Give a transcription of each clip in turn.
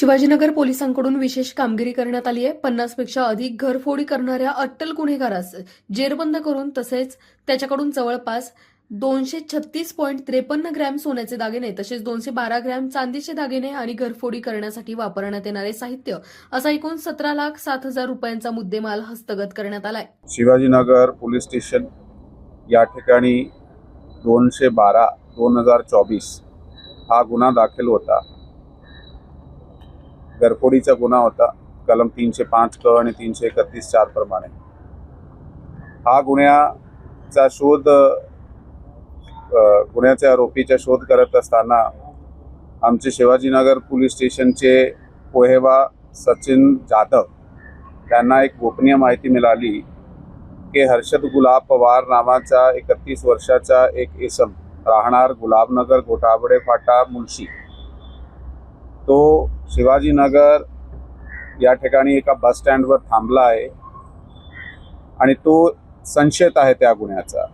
शिवाजीनगर पोलिसांकडून विशेष कामगिरी करण्यात आली आहे. पन्नासपेक्षा अधिक घरफोडी करणाऱ्या अट्टल गुन्हेगारास जेरबंद करून तसेच त्याच्याकडून जवळपास दोनशे छत्तीस पॉईंट त्रेपन्न ग्रॅम सोन्याचे दागिने तसेच दोनशे बारा ग्रॅम चांदीचे दागिने आणि घरफोडी करण्यासाठी वापरण्यात येणारे साहित्य असा एकूण सतरा लाख सात हजार रुपयांचा मुद्देमाल हस्तगत करण्यात आलाय. शिवाजीनगर पोलीस स्टेशन या ठिकाणी दोनशे बारा दोन हजार चोवीस हा गुन्हा दाखल होता. घरफोडीचा गुन्हा होता. कलम तीनशे पाच क आणि तीनशे एकतीस चार प्रमाणे. हा गुन्ह्याचा शोध गुन्ह्याच्या आरोपीचा शोध करत असताना आमचे शिवाजीनगर पोलीस स्टेशनचे पोहेवा सचिन जाधव त्यांना एक गोपनीय माहिती मिळाली की हर्षद गुलाब पवार नावाचा एकतीस वर्षाचा एक इसम राहणार गुलाबनगर घोटावडे फाटा मुळशी तो शिवाजीनगर या ठिकाणी एका बस स्टँडवर थांबला आहे. आणि तो संशयित आहे त्या गुन्ह्याचा.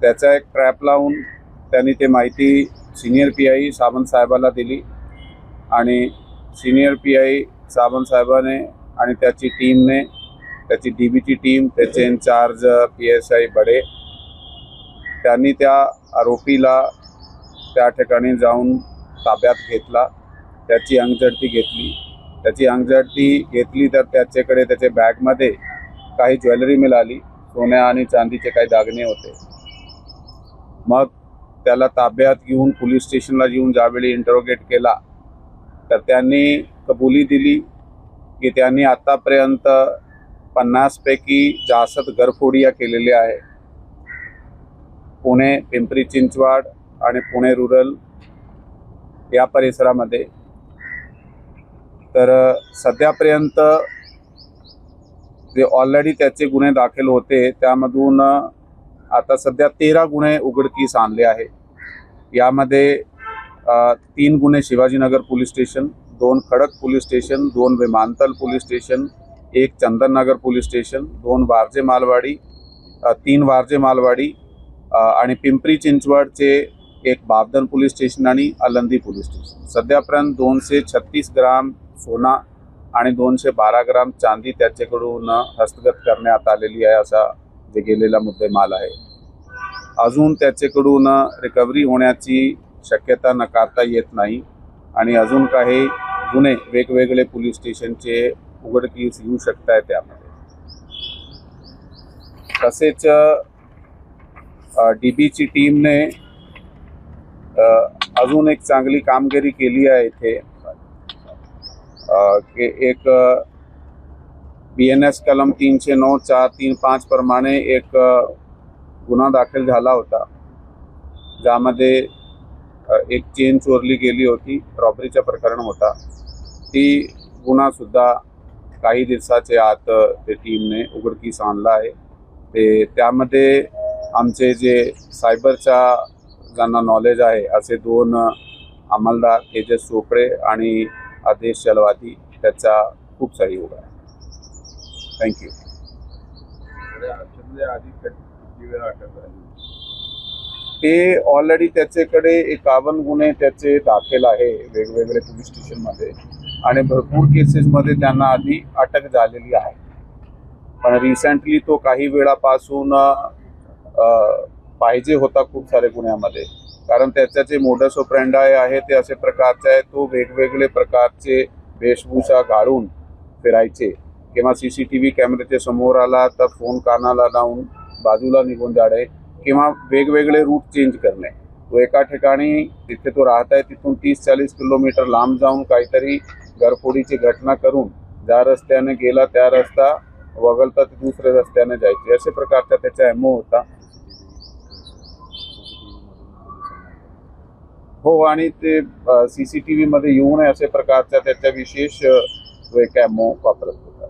त्याचा एक ट्रॅप लावून त्यांनी ते माहिती सिनियर पी आय सावंत साहेबाला दिली आणि सिनियर पी आय सावंत साहेबाने आणि त्याची टीमने त्याची डी बीची टीम त्याचे incharge P S I Bade त्यांनी त्या आरोपीला त्या ठिकाणी जाऊन ताब्यात घेतला. त्याची अंगझडती घेतली. त्याची अंगझडती घेतली तर त्याच्याकडे त्याच्या बॅगमध्ये काही ज्वेलरी मिळाली. सोन्या आणि चांदीचे काही दागिने होते. मग त्याला ताब्यात घेऊन पोलीस स्टेशनला येऊन ज्यावेळी इंटरोगेट केला तर त्यांनी कबुली दिली की त्यांनी आतापर्यंत पन्नासपैकी जास्त घरफोडिया केलेल्या आहे. पुणे पिंपरी चिंचवाड आणि पुणे रुरल या परिसरामध्ये तर सध्यापर्यंत जे ऑलरेडी त्याचे गुन्हे दाखल होते त्यामधून आता सध्या तेरा गुन्हे उघडकीस आणले आहे. यामध्ये तीन गुन्हे शिवाजीनगर पोलीस स्टेशन दोन खडक पोलीस स्टेशन दोन विमानतळ पोलीस स्टेशन एक चंदननगर पोलीस स्टेशन दोन वारजे मालवाडी तीन वारजे मालवाडी आणि पिंपरी चिंचवडचे एक बाबदन पोलीस स्टेशन आणि अलंदी पोलीस स्टेशन. सध्यापर्यंत दोनशे छत्तीस ग्राम सोना आणि दोनशे बारा ग्राम चांदी त्याच्याकडून हस्तगत करण्यात आलेली आहे असा जे गेलेला मुद्देमाल आहे. अजून त्याच्याकडून रिकव्हरी होण्याची शक्यता नकारता येत नाही आणि अजून काही गुन्हे वेगवेगळे पोलीस स्टेशनचे उघडकीस येऊ शकत आहे त्यामध्ये. तसेच डी बीची टीमने अजून एक चांगली कामगिरी केली आहे इथे. अ, एक बी एन एस कलम तीनशे नऊ चार तीन पाच प्रमाणे एक गुन्हा दाखल झाला होता ज्यामध्ये एक चेन चोरली गेली होती रॉबरीचा प्रकरण होता. ती गुन्हासुद्धा काही दिवसाचे आत ते टीमने उघडकीस आणला आहे. ते त्यामध्ये आमचे जे सायबरच्या ज्यांना नॉलेज आहे असे दोन अंमलदार तेजस चोपडे आणि आदेश चलवादी त्याचा खूप सहयोग आहे. थँक्यू ते ऑलरेडी त्याच्याकडे एकावन्न गुन्हे त्याचे दाखल आहे वेगवेगळे पोलीस स्टेशनमध्ये आणि भरपूर केसेसमध्ये त्यांना आधी अटक झालेली आहे. पण रिसेंटली तो काही वेळापासून पाहिजे होता खूप सारे गुन्ह्यामध्ये. कारण त्याच्या जे मोडस ऑपरेंडाय आहे ते असे प्रकारचे आहे तो वेगवेगळे प्रकारचे वेशभूषा घालून फिरायचे. किंवा सी सी टी व्ही कॅमेऱ्याच्या समोर आला तर फोन कानाला लावून बाजूला निघून जाणे किंवा वेगवेगळे रूट चेंज करणे. तो एका ठिकाणी जिथे तो राहत आहे तिथून तीस चाळीस किलोमीटर लांब जाऊन काहीतरी घरफोडीची घटना करून ज्या रस्त्याने गेला त्या रस्ता वगळता ते दुसऱ्या रस्त्याने जायचे. असे प्रकारचा त्याचा एमओ होता. हो आणि ते सी सी टी व्हीमध्ये येऊ नये अशा प्रकारचा त्याच्या विशेष अ, तो एक एमओ वापरत होता.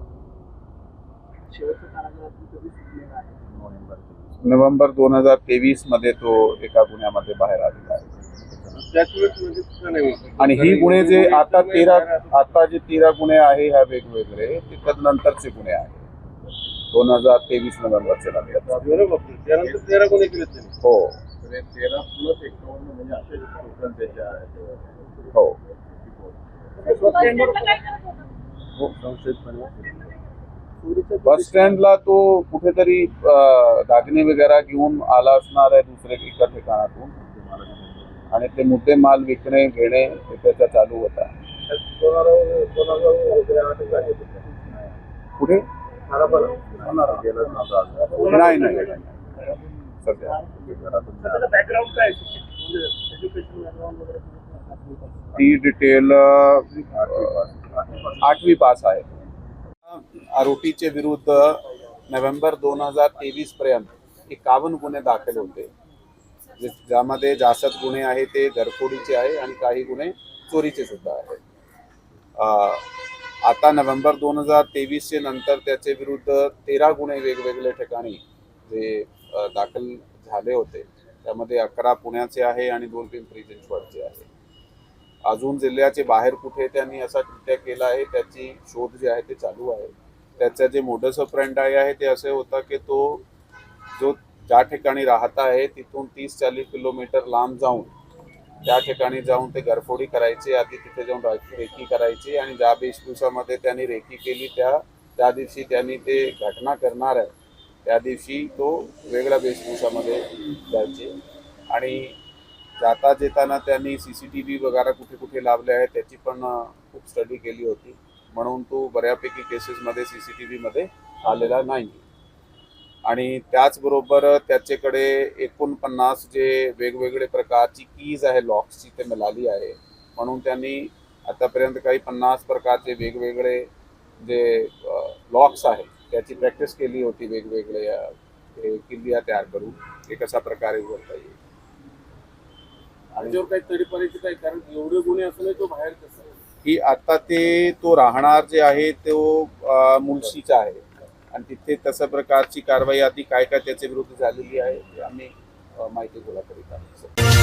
नोव्हेंबर दोन हजार तेवीसमध्ये तो एका गुन्ह्यामध्ये बाहेर आलेला आहे. आणि ही गुन्हे जे आता तेरा आता जे तेरा गुन्हे आहे ह्या वेगवेगळे ते त्यानंतरचे गुन्हे आहे दोन हजार तेवीस नोव्हेंबरचे नंतर त्यानंतर हो तेरा प्लस एकावन्न म्हणजे असे त्याच्या हो बस स्टँडला तो कुठेतरी दागिने वगैरे घेऊन आला असणार आहे दुसरे एका ठिकाणातून आणि ते मुद्दे माल विकणे घेणे हे त्याचा चालू होता कुठे नाही नाही. सध्या बॅकग्राऊंड काय एज्युकेशन बॅकग्राऊंड वगैरे ती डिटेल आठवी पास आहे. आरोपीचे विरुद्ध नोव्हेंबर दोन हजार तेवीस पर्यंत एकावन्न गुन्हे दाखल होते. ज्यामध्ये जास्त गुन्हे आहे ते घरफोडीचे आहे आणि काही गुन्हे चोरीचे सुद्धा आहे. आता नोव्हेंबर दोन हजार तेवीसचे नंतर त्याचे विरुद्ध तेरा गुन्हे वेगवेगळ्या ठिकाणी जे दाखल झाले होते त्यामध्ये अकरा पुण्याचे आहे आणि दोन पिंपरी चिंचवडचे आहे. अजून जिल्ह्याचे बाहेर कुठे त्यांनी असा कृत्य केला आहे त्याची शोध जे आहे ते चालू आहे. त्याचा जे मोडस फ्रेंड आहे ते असे होता की तो जो ज्या ठिकाणी राहत आहे तिथून तीस चाळीस किलोमीटर लांब जाऊन त्या ठिकाणी जाऊन ते घरफोडी करायचे आधी तिथे जाऊन रेकी करायची आणि ज्या वेशभूषामध्ये त्यांनी रेकी केली त्या त्या दिवशी त्यांनी ते घटना करणार आहे. त्या दिवशी तो वेगळ्या वेशभूषामध्ये जायचे. आणि जाता येताना त्यांनी सी सी टी व्ही वगैरे कुठे कुठे लावले आहे त्याची पण खूप स्टडी केली होती. म्हणून तो बऱ्यापैकी केसेसमध्ये सी सी टी व्हीमध्ये आलेला नाही. आणि त्याचबरोबर त्याच्याकडे एकोणपन्नास जे वेगवेगळे प्रकारची कीज आहे लॉक्सची ते मिळाली आहे. म्हणून त्यांनी आतापर्यंत काही पन्नास प्रकारचे वेगवेगळे जे लॉक्स आहे त्याची प्रॅक्टिस केली होती वेगवेगळे अ, हे किल्लिया तयार करून. हे कशा प्रकारे उघडता येईल? आणि काही तडीपारीची कारण एवढे गुन्हे असूनही तो बाहेर कसं? की आता ते तो राहणार जे आहे तो मुलशीचा आहे. आणि तिथे तशा प्रकारची कारवाई आधी काय काय त्याच्या विरुद्ध झालेली आहे ते आम्ही माहिती गोळा करीत आहोत.